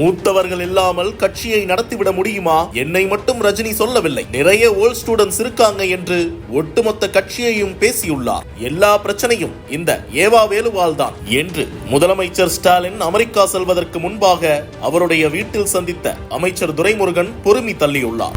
மூத்தவர்கள் இல்லாமல் கட்சியை நடத்திவிட முடியுமா? என்னை மட்டும் ரஜினி சொல்லவில்லை. நிறைய ஓல்ட் ஸ்டூடெண்ட்ஸ் இருக்காங்க என்று ஒட்டுமொத்த கட்சியையும் பேசியுள்ளார். எல்லா பிரச்சனையும் இந்த ஏவா வேலுவால் தான் என்று முதலமைச்சர் ஸ்டாலின் அமெரிக்கா செல்வதற்கு முன்பாக அவருடைய வீட்டில் சந்தித்த அமைச்சர் துரைமுருகன் பொறுமி தள்ளியுள்ளார்.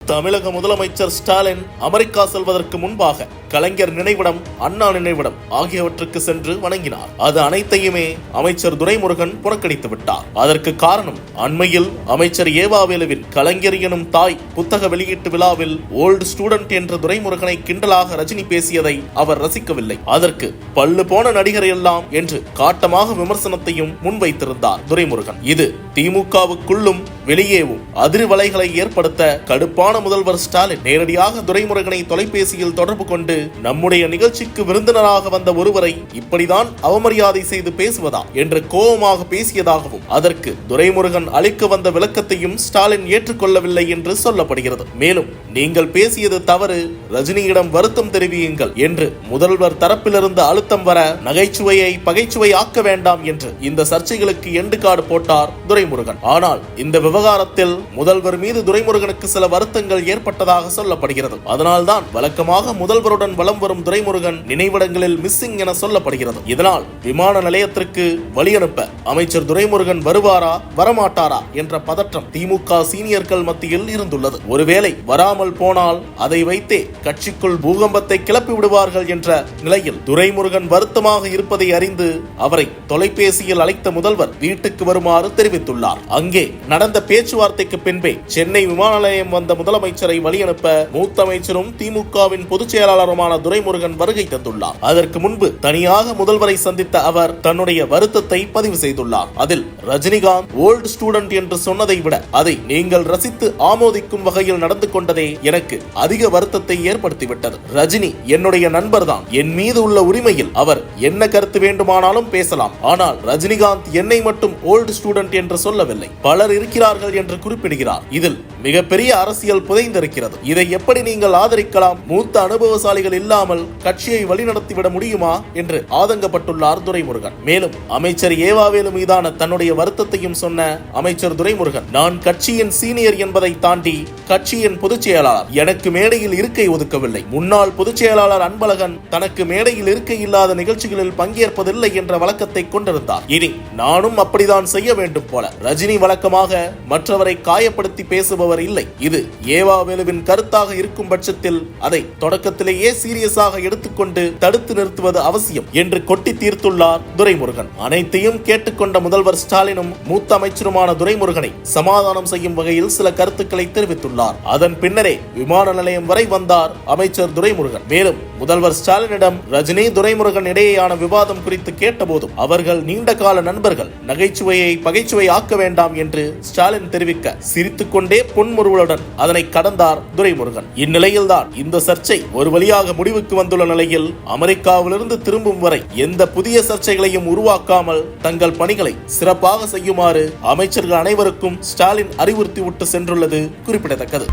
தமிழக முதலமைச்சர் ஸ்டாலின் அமெரிக்கா செல்வதற்கு முன்பாக கலைஞர் நினைவிடம் அண்ணா நினைவிடம் ஆகியவற்றுக்கு சென்று வணங்கினார். அது அனைத்தையுமே அமைச்சர் துரைமுருகன் புறக்கணித்து விட்டார். அதற்கு காரணம் அண்மையில் அமைச்சர் ஏவாவேலுவின் கலைஞர் எனும் தாய் புத்தக வெளியீட்டு விழாவில் ஓல்டு ஸ்டூடெண்ட் என்ற துரைமுருகனை கிண்டலாக ரஜினி பேசியதை அவர் ரசிக்கவில்லை. அதற்கு பல்லு போன நடிகர் எல்லாம் என்று காட்டமாக விமர்சனத்தையும் முன்வைத்திருந்தார் துரைமுருகன். இது திமுகவுக்குள்ளும் வெளியேவும் அதிர்வலைகளை ஏற்படுத்த கடுப்பான முதல்வர் ஸ்டாலின் நேரடியாக துரைமுருகனை தொலைபேசியில் தொடர்பு கொண்டு நம்முடைய நிகழ்ச்சிக்கு விருந்தினராக வந்த ஒருவரை இப்படிதான் அவமரியாதை செய்து பேசுவதா என்று கோபமாக பேசியதாகவும் அதற்கு துரைமுருகன் அளிக்க வந்த விளக்கத்தையும் ஸ்டாலின் ஏற்றுக்கொள்ளவில்லை என்று சொல்லப்படுகிறது. மேலும் நீங்கள் பேசியது தவறு. ரஜினியிடம் வருத்தம் தெரிவியுங்கள் என்று முதல்வர் தரப்பிலிருந்து அழுத்தம் வர நகைச்சுவையை பகைச்சுவை ஆக்க வேண்டாம் என்று இந்த சர்ச்சைகளுக்கு எண்டு காடு போட்டார் துரைமுருகன். ஆனால் இந்த விவகாரத்தில் முதல்வர் மீது துரைமுருகனுக்கு சில வருத்தங்கள் ஏற்பட்டதாக சொல்லப்படுகிறது. அதனால்தான் வழக்கமாக முதல்வருடன் வலம் வரும் துரைமுருகன் நினைவிடங்களில் மிஸ்ஸிங் என சொல்லப்படுகிறது. இதனால் விமான நிலையத்திற்கு வழி அனுப்ப அமைச்சர் துரைமுருகன் வருவாரா வரமாட்டாரா என்ற பதற்றம் திமுக சீனியர்கள் மத்தியில் இருந்துள்ளது. ஒருவேளை வராமல் போனால் அதை வைத்தே கட்சிக்குள் பூகம்பத்தை கிளப்பி விடுவார்கள் என்ற நிலையில் துரைமுருகன் வருத்தமாக இருப்பதை அறிந்து அவரை தொலைபேசியில் அழைத்த முதல்வர் வீட்டுக்கு வருமாறு தெரிவித்துள்ளார். அங்கே நடந்த பேச்சுவார்த்தைக்கு பின்பே சென்னை விமான நிலையம் வந்த முதலமைச்சரை வழியனுப்ப மூத்த அமைச்சரும் திமுகவின் பொதுச் செயலாளரும் செயலாளருமான துரைமுருகன் வருகை தந்துள்ளார். அதற்கு முன்பு தனியாக முதல்வரை சந்தித்த அவர் தன்னுடைய வருத்தத்தை பதிவு செய்துள்ளார். அதில் ரஜினிகாந்த் ஓல்டு ஸ்டூடெண்ட் என்று சொன்னதை விட அதை நீங்கள் ரசித்து ஆமோதிக்கும் வகையில் நடந்து கொண்டதே எனக்கு அதிக வருத்தத்தை ஏற்படுத்திவிட்டது. ரஜினி என்னுடைய நண்பர் தான் என் மீது உள்ள உரிமையில் அவர் என்ன கருத்து வேண்டுமானாலும் பேசலாம். ஆனால் ரஜினிகாந்த் என்னை மட்டும் ஓல்டு ஸ்டூடெண்ட் என்று சொல்லவில்லை. பலர் இருக்கிறார்கள் என்று குறிப்பிடுகிறார். இதில் மிகப்பெரிய அரசியல் புதைந்திருக்கிறது. இதை எப்படி நீங்கள் ஆதரிக்கலாம்? மூத்த அனுபவசாலிகள் இல்லாமல் கட்சியை வழிநடத்திவிட முடியுமா என்று ஆதங்கப்பட்டுள்ளார் துரைமுருகன். மேலும் அமைச்சர் ஏவாவேலு மீதான தன்னுடைய வருத்தத்தையும் சொன்ன அமைச்சர் துரைமுருகன் நான் கட்சியின் சீனியர் என்பதை தாண்டி கட்சியின் பொதுச் செயலாளர் எனக்கு மேடையில் இருக்கை ஒதுக்கவில்லை. முன்னாள் பொதுச் செயலாளர் அன்பழகன் தனக்கு மேடையில் இருக்கை இல்லாத நிகழ்ச்சிகளில் பங்கேற்பதில்லை என்ற வழக்கத்தை கொண்டிருந்தார். இனி நானும் அப்படிதான் செய்ய வேண்டும் போல. ரஜினி வழக்கமாக மற்றவரை காயப்படுத்தி பேசுபவர் இல்லை. இது ஏவாவேலுவின் கருத்தாக இருக்கும் பட்சத்தில் அதை தொடக்கத்திலேயே சீரியஸாக எடுத்துக்கொண்டு தடுத்து நிறுத்துவது அவசியம் என்று கொட்டி தீர்த்துள்ளார் துரைமுருகன். அனைத்தையும் கேட்டுக்கொண்ட முதல்வர் ஸ்டாலினும் மூத்த அமைச்சருமான துரைமுருகனை சமாதானம் செய்யும் வகையில் சில கருத்துக்களை தெரிவித்துள்ளார். அதன் பின்னரே விமான நிலையம் வரை வந்தார் அமைச்சர் துரைமுருகன். மேலும் முதல்வர் ஸ்டாலினிடம் ரஜினி துரைமுருகன் இடையேயான விவாதம் குறித்து கேட்டபோதும் அவர்கள் நீண்ட கால நண்பர்கள் நகைச்சுவையை பகைச்சுவை ஆக்க வேண்டாம் என்று ஸ்டாலின் தெரிவிக்க சிரித்துக்கொண்டே பொன்முருவலுடன் அதனை கடந்தார் துரைமுருகன். இந்நிலையில்தான் இந்த சர்ச்சை ஒரு வழியாக முடிவுக்கு வந்துள்ள நிலையில் அமெரிக்காவிலிருந்து திரும்பும் வரை எந்த புதிய சர்ச்சைகளையும் உருவாக்காமல் தங்கள் பணிகளை சிறப்பாக செய்யுமாறு அமைச்சர்கள் அனைவருக்கும் ஸ்டாலின் அறிவுறுத்தி விட்டு சென்றுள்ளது குறிப்பிடத்தக்கது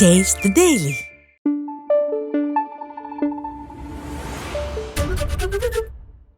Taste the Daily.